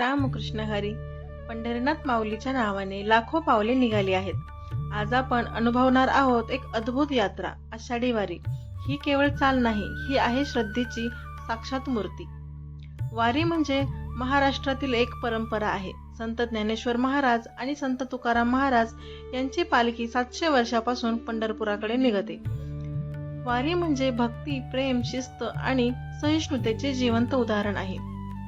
रामकृष्ण हरी पंढरीनाथ माऊलीच्या नावाने लाखो पावले निघाली आहेत. आज आपण अनुभवणार आहोत एक अद्भुत यात्रा आषाढी वारी ही केवळ चाल नाही ही आहे श्रद्धेची साक्षात मूर्ती. वारी म्हणजे महाराष्ट्रातील एक परंपरा आहे. संत ज्ञानेश्वर महाराज आणि संत तुकाराम महाराज यांची पालखी सातशे वर्षापासून पंढरपुराकडे निघते. वारी म्हणजे भक्ती प्रेम शिस्त आणि सहिष्णुतेचे जिवंत उदाहरण आहे.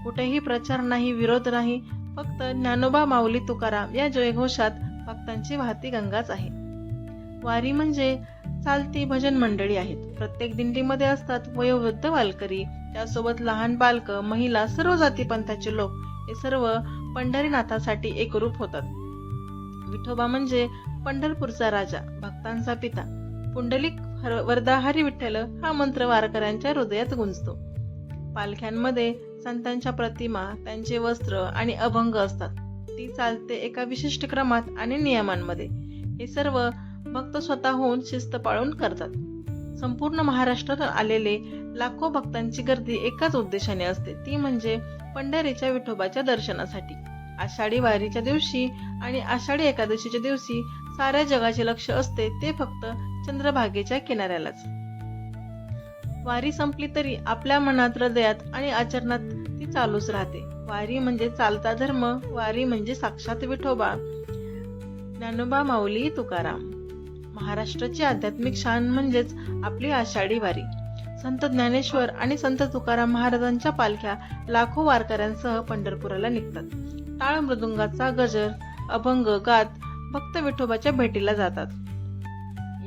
कुठेही प्रचार नाही विरोध नाही फक्त ज्ञानोबा माऊली तुकाराम या जयघोषात भक्तांची वाहती गंगाच आहे. वारी म्हणजे चालती भजन मंडळी आहेत. प्रत्येक दिंडीमध्ये असतात वयोवृद्ध वालकरी. त्यासोबत लहान बालक महिला सर्व जाती पंथाचे लोक हे सर्व पंढरीनाथासाठी एकरूप होतात. विठोबा म्हणजे पंढरपूरचा राजा भक्तांचा पिता. पुंडलिक हर- विठ्ठल हा मंत्र वारकऱ्यांच्या हृदयात गुंजतो. पालख्यांमध्ये संतांच्या प्रतिमा त्यांचे वस्त्र आणि अभंग असतात. ती चालते एका विशिष्ट क्रमात आणि नियमांमध्ये. हे सर्व भक्त स्वतःहून शिस्त पाळून करतात. संपूर्ण महाराष्ट्रातून आलेले लाखो भक्तांची गर्दी एकाच उद्देशाने असते. ती म्हणजे पंढरीच्या विठोबाच्या दर्शनासाठी. आषाढी वारीच्या दिवशी आणि आषाढी एकादशीच्या दिवशी साऱ्या जगाचे लक्ष असते ते फक्त चंद्रभागेच्या किनाऱ्यालाच. वारी संपली तरी आपल्या मनात हृदयात आणि आचरणात ती चालूच राहते. वारी म्हणजे चालता धर्म वारी म्हणजे साक्षात विठोबा. ज्ञानोबा माऊली तुकाराम. महाराष्ट्राची आध्यात्मिक शान म्हणजेच आपली आषाढी वारी. संत ज्ञानेश्वर आणि संत तुकाराम महाराजांच्या पालख्या लाखो वारकऱ्यांसह पंढरपुराला निघतात. टाळ मृदुंगाचा गजर अभंग गात भक्त विठोबाच्या भेटीला जातात.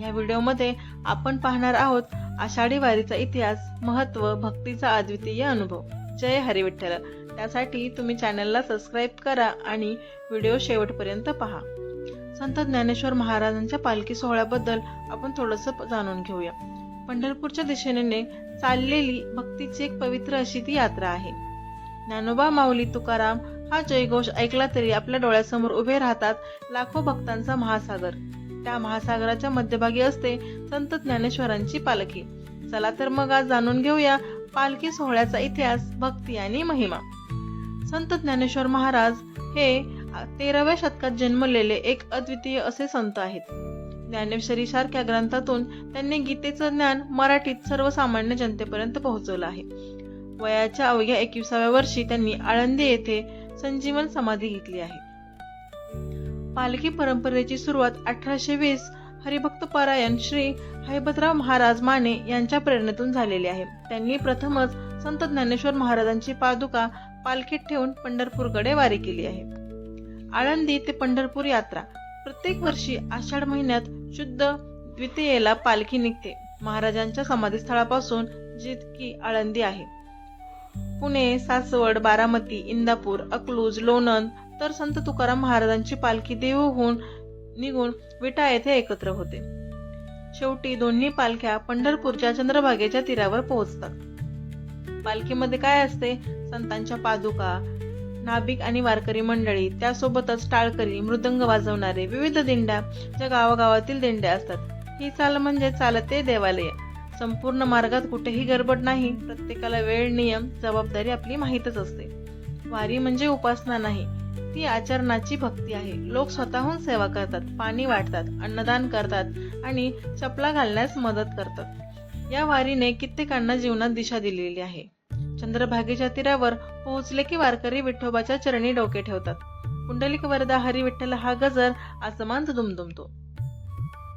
या व्हिडिओमध्ये आपण पाहणार आहोत आषाढी वारीचा इतिहास महत्त्व भक्तीचा अद्वितीय अनुभव. जय हरी विठ्ठल त्यासाठी तुम्ही चॅनलला सबस्क्राईब करा आणि व्हिडिओ शेवटपर्यंत पहा. संत ज्ञानेश्वर महाराजांच्या पालखी सोहळ्याबद्दल आपण थोडस जाणून घेऊया. पंढरपूरच्या दिशेने चाललेली भक्तीची एक पवित्र अशी ती यात्रा आहे. ज्ञानोबा माऊली तुकाराम हा जयघोष ऐकला तरी आपल्या डोळ्यासमोर उभे राहतात लाखो भक्तांचा महासागर. त्या महासागराच्या मध्यभागी असते संत ज्ञानेश्वरांची पालखी. चला तर मग आज जाणून घेऊया पालखी सोहळ्याचा इतिहास भक्ती आणि महिमा. संत ज्ञानेश्वर महाराज हे तेराव्या शतकात जन्मलेले एक अद्वितीय असे संत आहेत. ज्ञानेश्वरी सारख्या ग्रंथातून त्यांनी गीतेचं ज्ञान मराठीत सर्वसामान्य जनतेपर्यंत पोहोचवलं आहे. वयाच्या अवघ्या एकविसाव्या वर्षी त्यांनी आळंदी येथे संजीवन समाधी घेतली आहे. पालखी परंपरेची सुरुवात अठराशे वीस हरिभक्त परायण श्री हैबतराव महाराज माने यांच्या प्रेरणेतून झालेली आहे. त्यांनी प्रथमच संत ज्ञानेश्वर महाराजांची पादुका पालखीत ठेवून पंढरपूरकडे वारी केली आहे. आळंदी ते पंढरपूर यात्रा. प्रत्येक वर्षी आषाढ महिन्यात शुद्ध द्वितीयेला पालखी निघते. महाराजांच्या समाधीस्थळापासून जितकी आळंदी आहे. पुणे सासवड बारामती इंदापूर अकलूज लोणंद तर संत तुकाराम महाराजांची पालखी देवहून निघून विटा येथे एकत्र होते. शेवटी दोन्ही पालख्या पंढरपूरच्या चंद्रभागेच्या तीरावर पोहोचतात. पालखीमध्ये काय असते? संतांच्या पादुका नाभिक आणि वारकरी मंडळी त्यासोबतच टाळकरी मृदंग वाजवणारे विविध दिंड्या ज्या गावागावातील दिंड्या असतात. ही चाल म्हणजे चालते देवालय. संपूर्ण मार्गात कुठेही गडबड नाही. प्रत्येकाला वेळ नियम जबाबदारी आपली माहीतच असते. वारी म्हणजे उपासना नाही. ती आचरणाची भक्ती आहे. लोक स्वतःहून सेवा करतात पाणी वाटतात अन्नदान करतात आणि चपला घालण्यास मदत करतात. या वारीने कित्येकांना जीवनात दिशा दिलेली आहे. चंद्रभागेच्या तीरावर पोहोचले की वारकरी विठोबाच्या चरणी डोके ठेवतात. पुंडलिक वरदा हरी विठ्ठल हा गजर आसमान दुमदुमतो.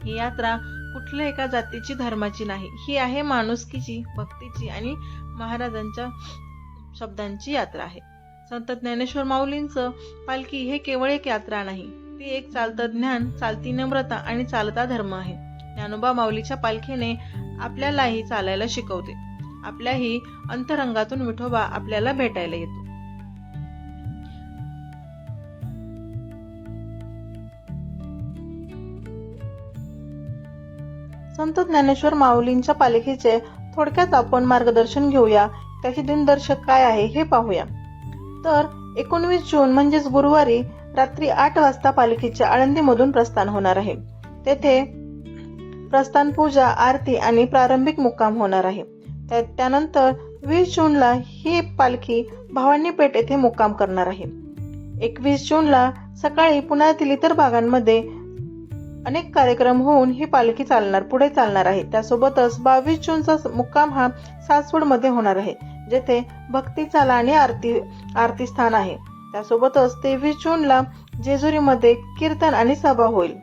ही यात्रा कुठल्या एका जातीची धर्माची नाही. ही आहे माणुसकीची भक्तीची आणि महाराजांच्या शब्दांची यात्रा आहे. संत ज्ञानेश्वर माऊलींचं पालखी हे केवळ एक यात्रा नाही ती एक चालतं ज्ञान चालती नम्रता आणि चालता धर्म आहे. ज्ञानोबा माऊलीच्या पालखीने आपल्यालाही चालायला शिकवते. आपल्याही अंतरंगातून विठोबा आपल्याला भेटायला येतो. संत ज्ञानेश्वर माऊलींच्या पालखीचे थोडक्यात आपण मार्गदर्शन घेऊया. त्याचे दिनदर्शक काय आहे हे पाहूया. तर एकोणवीस जून म्हणजेच गुरुवारी रात्री आठ वाजता पालखीच्या आळंदीमधून प्रस्थान होणार आहे. तेथे प्रस्थान पूजा आरती आणि प्रारंभिक मुक्काम होणार आहे. त्यानंतर वीस जूनला ही पालखी भवानी पेठ येथे मुक्काम करणार आहे. एकवीस जूनला सकाळी पुण्यातील इतर भागांमध्ये अनेक कार्यक्रम होऊन ही पालखी चालणार पुढे चालणार आहे. त्यासोबतच बावीस जूनचा मुक्काम हा सासवडमध्ये होणार आहे. जेथे भक्तीचाला आणि आरती आरती स्थान आहे. त्यासोबतच तेवीस जूनला जेजुरीमध्ये कीर्तन आणि सभा होईल.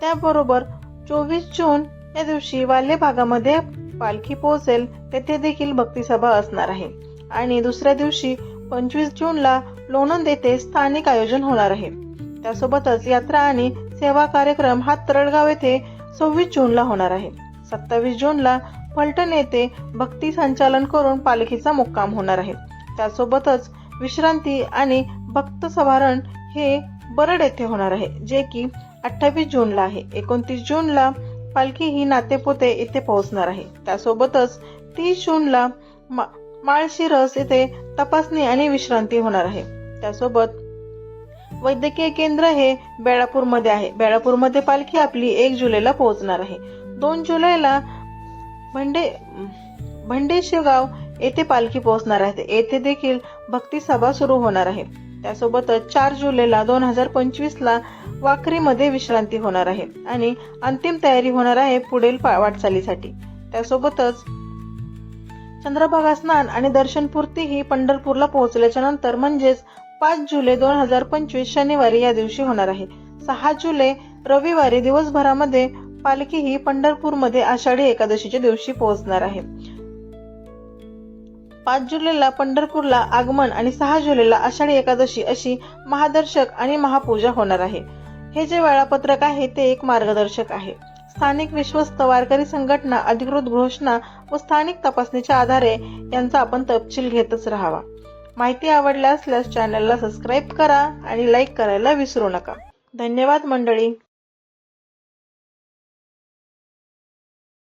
त्याबरोबर चोवीस जून या दिवशी वाल्हे भागामध्ये पालखी पोहोचेल तेथे देखील भक्ती सभा असणार आहे. आणि दुसऱ्या दिवशी पंचवीस जूनला लोणंद येथे स्थानिक आयोजन होणार आहे. त्यासोबतच यात्रा आणि सेवा कार्यक्रम हा तरळगाव येथे सव्वीस जूनला होणार आहे. सत्तावीस जूनला फलटण येथे भक्ती संचालन करून पालखीचा मुक्काम होणार आहे. त्यासोबतच विश्रांती आणि भक्त सभारण हे बरड येथे होणार आहे जे की अठ्ठावीस जूनला आहे. एकोणतीस जूनला पालखी ही नातेपोते येथे पोहोचणार आहे. त्यासोबतच तीस जूनला मा- माळशिरस येथे तपासणी आणि विश्रांती होणार आहे. त्यासोबत वैद्यकीय केंद्र हे बेळापूरमध्ये आहे. बेळापूरमध्ये पालखी आपली एक जुलैला पोहोचणार आहे. दोन जुलैला भंडे भंडेशेगाव येथे पालखी पोहोचणार आहे येथे देखील भक्ती सभा सुरू होणार आहे. त्यासोबतच चार जुलैला दोन हजार पंचवीस ला वाखरीमध्ये विश्रांती होणार आहे आणि अंतिम तयारी होणार आहे पुढील पा- वाटचालीसाठी. त्यासोबतच चंद्रभागा स्नान आणि दर्शनपूर्ती ही पंढरपूरला पोहोचल्याच्या नंतर म्हणजेच पाच जुलै दोन हजार पंचवीस शनिवारी या दिवशी होणार आहे. सहा जुलै रविवारी दिवसभरामध्ये पालखी ही पंढरपूरमध्ये आषाढी एकादशीच्या दिवशी पोहोचणार आहे. पाच जुलैला पंढरपूरला आगमन आणि सहा जुलैला आषाढी एकादशी अशी महादर्शक आणि महापूजा होणार आहे. हे जे वेळापत्रक आहे ते एक मार्गदर्शक आहे. स्थानिक विश्वस्त वारकरी संघटना अधिकृत घोषणा व स्थानिक तपासणीच्या आधारे यांचा आपण तपशील घेतच राहावा. माहिती आवडल्या असल्यास चॅनलला सबस्क्राईब करा आणि लाईक करायला विसरू नका. धन्यवाद मंडळी.